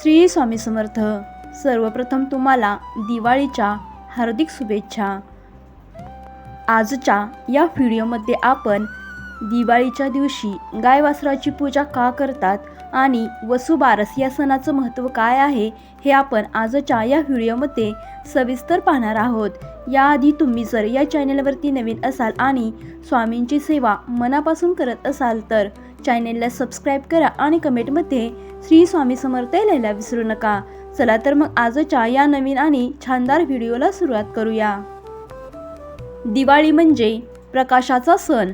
श्री स्वामी समर्थ सर्वप्रथम तुम्हाला दिवाळीच्या हार्दिक शुभेच्छा. आजच्या या व्हिडिओमध्ये आपण दिवाळीच्या दिवशी गाय वासराची पूजा का करतात आणि वसुबारस या सणाचं महत्त्व काय आहे हे आपण आजच्या या व्हिडिओमध्ये सविस्तर पाहणार आहोत. याआधी तुम्ही जर या चॅनलवरती नवीन असाल आणि स्वामींची सेवा मनापासून करत असाल तर चॅनेलला सबस्क्राईब करा आणि कमेंटमध्ये श्री स्वामी समर्थ लिहायला विसरू नका. चला तर मग आजच्या या नवीन आणि छानदार व्हिडिओला सुरुवात करूया. दिवाळी म्हणजे प्रकाशाचा सण.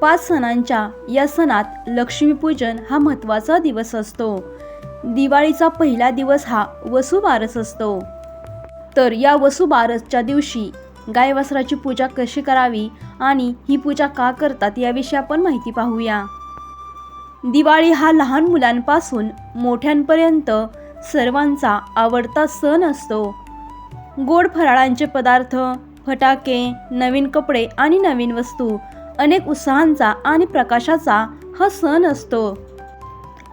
पाच सणांच्या या सणात लक्ष्मीपूजन हा महत्त्वाचा दिवस असतो. दिवाळीचा पहिला दिवस हा वसुबारस असतो. तर या वसुबारसच्या दिवशी गायवस्त्राची पूजा कशी करावी आणि ही पूजा का करतात याविषयी आपण माहिती पाहूया. दिवाळी हा लहान मुलांपासून मोठ्यांपर्यंत सर्वांचा आवडता सण असतो. गोड फराळांचे पदार्थ फटाके नवीन कपडे आणि नवीन वस्तू अनेक उत्साहांचा आणि प्रकाशाचा हा सण असतो.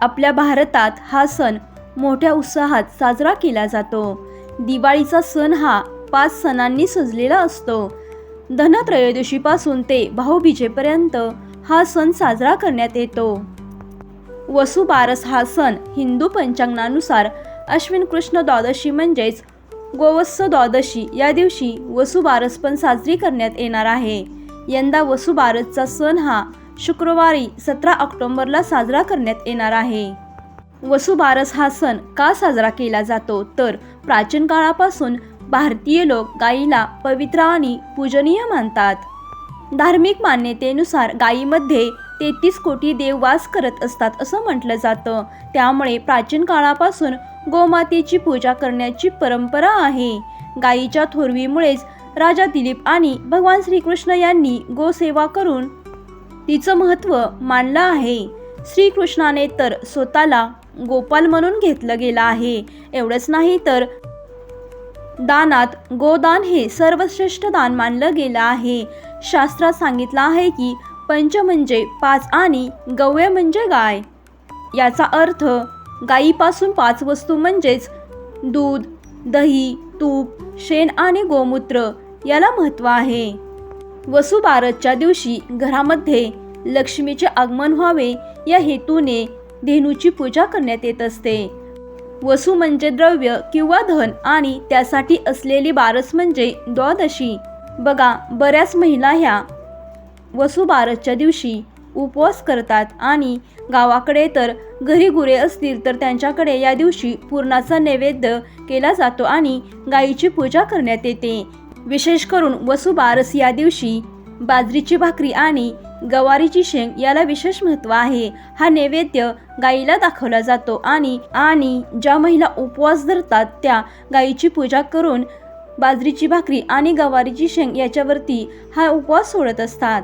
आपल्या भारतात हा सण मोठ्या उत्साहात साजरा केला जातो. दिवाळीचा सण हा पाच सणांनी सजलेला असतो. धनत्रयोदशीपासून ते भाऊबीजेपर्यंत हा सण साजरा करण्यात येतो. वसुबारस हा सण हिंदू पंचांगानुसार अश्विन कृष्ण द्वादशी म्हणजेच गोवत्स द्वादशी या दिवशी वसुबारस पण साजरी करण्यात येणार आहे. यंदा वसुबारसचा सण हा शुक्रवारी सतरा ऑक्टोंबरला साजरा करण्यात येणार आहे. वसुबारस हा सण का साजरा केला जातो? तर प्राचीन काळापासून भारतीय लोक गायीला पवित्र आणि पूजनीय मानतात. धार्मिक मान्यतेनुसार गायीमध्ये तेहतीस कोटी देव वास करत असतात असं म्हटलं जातं. त्यामुळे प्राचीन काळापासून गोमातेची पूजा करण्याची परंपरा आहे. गायीच्या थोरवीमुळेच राजा दिलीप आणि भगवान श्रीकृष्ण यांनी गोसेवा करून तिचं महत्त्व मानलं आहे. श्रीकृष्णाने तर स्वतःला गोपाल म्हणून घेतलं गेलं आहे. एवढंच नाही तर दानात गोदान हे सर्वश्रेष्ठ दान मानलं गेलं आहे. शास्त्रात सांगितलं आहे की पंच म्हणजे पाच आणि गव्य म्हणजे गाय. याचा अर्थ गायीपासून पाच वस्तू म्हणजेच दूध दही तूप शेण आणि गोमूत्र याला महत्त्व आहे. वसुबारसच्या दिवशी घरामध्ये लक्ष्मीचे आगमन व्हावे या हेतूने धेनूची पूजा करण्यात येत असते. वसू म्हणजे द्रव्य किंवा धन आणि त्यासाठी असलेली बारस म्हणजे द्वादशी. बघा बऱ्याच महिला ह्या वसुबारसच्या दिवशी उपवास करतात आणि गावाकडे तर घरी गुरे असतील तर त्यांच्याकडे या दिवशी पूर्णाचा नैवेद्य केला जातो आणि गायीची पूजा करण्यात येते. विशेष करून वसुबारस या दिवशी बाजरीची भाकरी आणि गवारीची शेंग याला विशेष महत्त्व आहे. हा नैवेद्य गाईला दाखवला जातो आणि आणि ज्या महिला उपवास धरतात त्या गाईची पूजा करून बाजरीची भाकरी आणि गवारीची शेंग याच्यावरती हा उपवास सोडत असतात.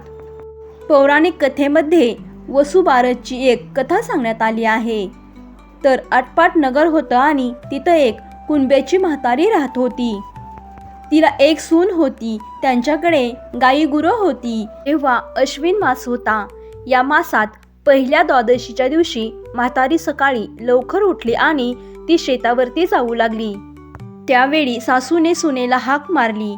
पौराणिक कथेमध्ये वसुबारसची एक कथा सांगण्यात आली आहे. तर आटपाट नगर होतं आणि तिथं एक कुंब्याची म्हातारी राहत होती. तिला एक सून होती त्यांच्याकडे गाई गुरं होती. तेव्हा अश्विन मास होता. या मासात पहिल्या द्वादशीच्या दिवशी म्हातारी सकाळी लवकर उठली आणि ती शेतावरती जाऊ लागली. त्यावेळी सासूने सुनेला हाक मारली.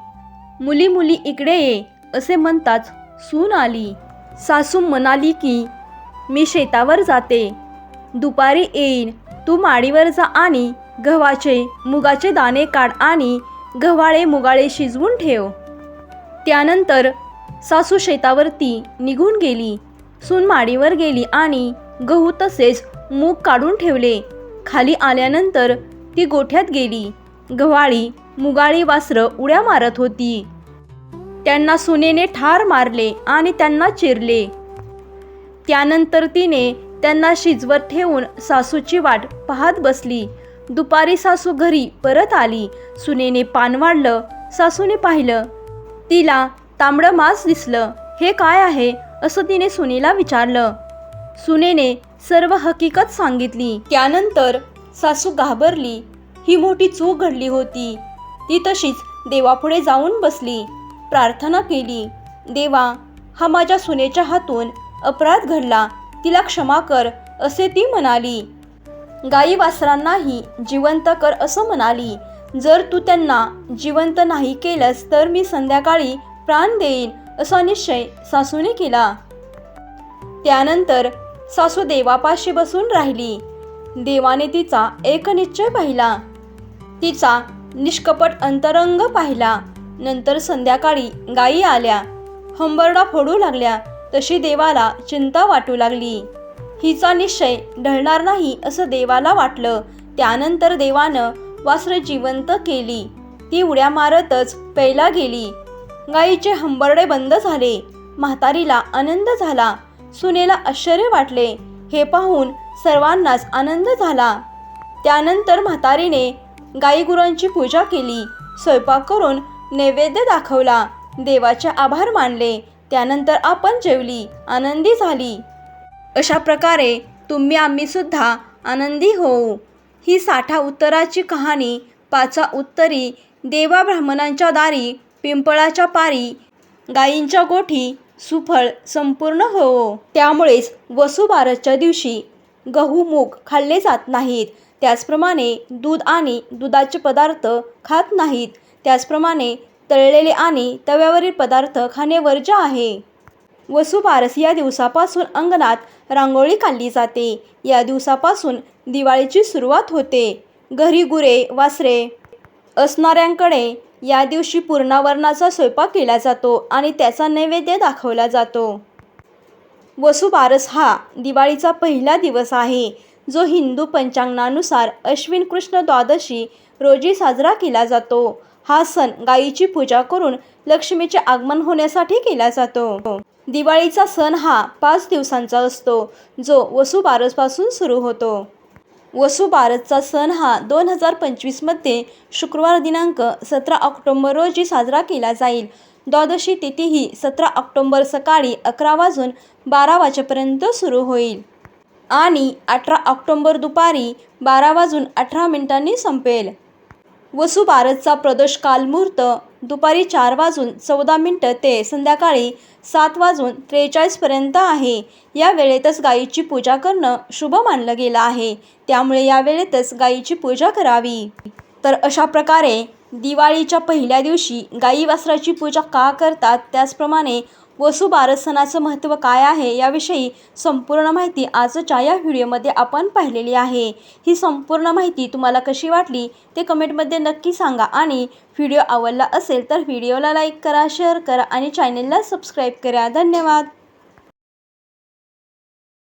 मुली मुली इकडे ये असे म्हणताच सून आली. सासू म्हणाली की मी शेतावर जाते. दुपारी येईन. तू माडीवर जा आणि गव्हाचे मुगाचे दाणे काढ आणि गव्हाळे मुगाळे शिजवून ठेव. त्यानंतर सासू शेतावरती निघून गेली. सून माडीवर गेली आणि गहू तसेच मूग काढून ठेवले. खाली आल्यानंतर ती गोठ्यात गेली. गव्हाळी मुगाळी वासरं उड्या मारत होती. त्यांना सुनेने ठार मारले आणि त्यांना चिरले. त्यानंतर तिने त्यांना शिजवत ठेवून सासूची वाट पाहत बसली. दुपारी सासू घरी परत आली. सुनेने पान वाढलं. सासूने पाहिलं तिला तांबडं मांस दिसलं. हे काय आहे? असं तिने सुनेला विचारलं. सुनेने सर्व हकीकत सांगितली. त्यानंतर सासू घाबरली. ही मोठी चूक घडली होती. ती तशीच देवापुढे जाऊन बसली. प्रार्थना केली. देवा हा माझ्या सुनेच्या हातून अपराध घडला. तिला क्षमा कर असे ती म्हणाली. गाई वासरांनाही जिवंत कर असं म्हणाली. जर तू त्यांना जिवंत नाही केलंस तर मी संध्याकाळी प्राण देईन असा निश्चय सासूने केला. त्यानंतर सासू देवापाशी बसून राहिली. देवाने तिचा एक निश्चय पाहिला. तिचा निष्कपट अंतरंग पाहिला. नंतर संध्याकाळी गायी आल्या. हंबरडा फोडू लागल्या. तशी देवाला चिंता वाटू लागली. हिचा निश्चय ढळणार नाही असं देवाला वाटलं. त्यानंतर देवानं वासरं जिवंत केली. ती उड्या मारतच पैला गेली. गाईचे हंबरडे बंद झाले. म्हातारीला आनंद झाला. सुनेला आश्चर्य वाटले. हे पाहून सर्वांनाच आनंद झाला. त्यानंतर म्हातारीने गाईगुरांची पूजा केली. स्वयंपाक करून नैवेद्य दाखवला. देवाचे आभार मानले. त्यानंतर आपण जेवली. आनंदी झाली. अशा प्रकारे तुम्ही आम्हीसुद्धा आनंदी होऊ. ही साठा उत्तराची कहाणी पाचा उत्तरी देवा ब्राह्मणांच्या दारी पिंपळाच्या पारी गायींच्या गोठी सुफळ संपूर्ण होवो त्यामुळेच वसुबारसच्या दिवशी गहू मूग खाल्ले जात नाहीत. त्याचप्रमाणे दूध आणि दुधाचे पदार्थ खात नाहीत. त्याचप्रमाणे तळलेले आणि तव्यावरील पदार्थ खाणे वर्ज्य आहे. वसुबारस या दिवसापासून अंगणात रांगोळी काढली जाते. या दिवसापासून दिवाळीची सुरुवात होते. घरी गुरे वासरे असणाऱ्यांकडे या दिवशी पूर्णावरणाचा स्वयंपाक केला जातो आणि त्याचा नैवेद्य दाखवला जातो. वसुबारस हा दिवाळीचा पहिला दिवस आहे. जो हिंदू पंचांगानुसार अश्विन कृष्ण द्वादशी रोजी साजरा केला जातो. हा सण गायीची पूजा करून लक्ष्मीचे आगमन होण्यासाठी केला जातो. दिवाळीचा सण हा पाच दिवसांचा असतो जो वसुबारसपासून सुरू होतो. वसुबारसचा सण हा दोन हजार पंचवीसमध्ये शुक्रवार दिनांक सतरा ऑक्टोंबर रोजी साजरा केला जाईल. द्वादशी तिथी ही सतरा ऑक्टोंबर सकाळी अकरा वाजून बारा वाजेपर्यंत सुरू होईल. आणि अठरा ऑक्टोंबर दुपारी बारा वाजून अठरा मिनिटांनी संपेल. वसुबारसचा प्रदोष कालमुहूर्त दुपारी चार वाजून चौदा मिनटं ते संध्याकाळी सात वाजून त्रेचाळीसपर्यंत आहे. या वेळेतच गायीची पूजा करणं शुभ मानलं गेलं आहे. त्यामुळे या वेळेतच गायीची पूजा करावी. तर अशा प्रकारे दिवाळीच्या पहिल्या दिवशी गाई वासराची पूजा का करतात त्याचप्रमाणे वसुबारस बारसनाचं महत्त्व काय आहे याविषयी संपूर्ण माहिती आजच्या या व्हिडिओमध्ये आपण पाहिलेली आहे. ही संपूर्ण माहिती तुम्हाला कशी वाटली ते कमेंटमध्ये नक्की सांगा आणि व्हिडिओ आवडला असेल तर व्हिडिओला लाईक करा शेअर करा आणि चॅनलला सबस्क्राईब करा. धन्यवाद.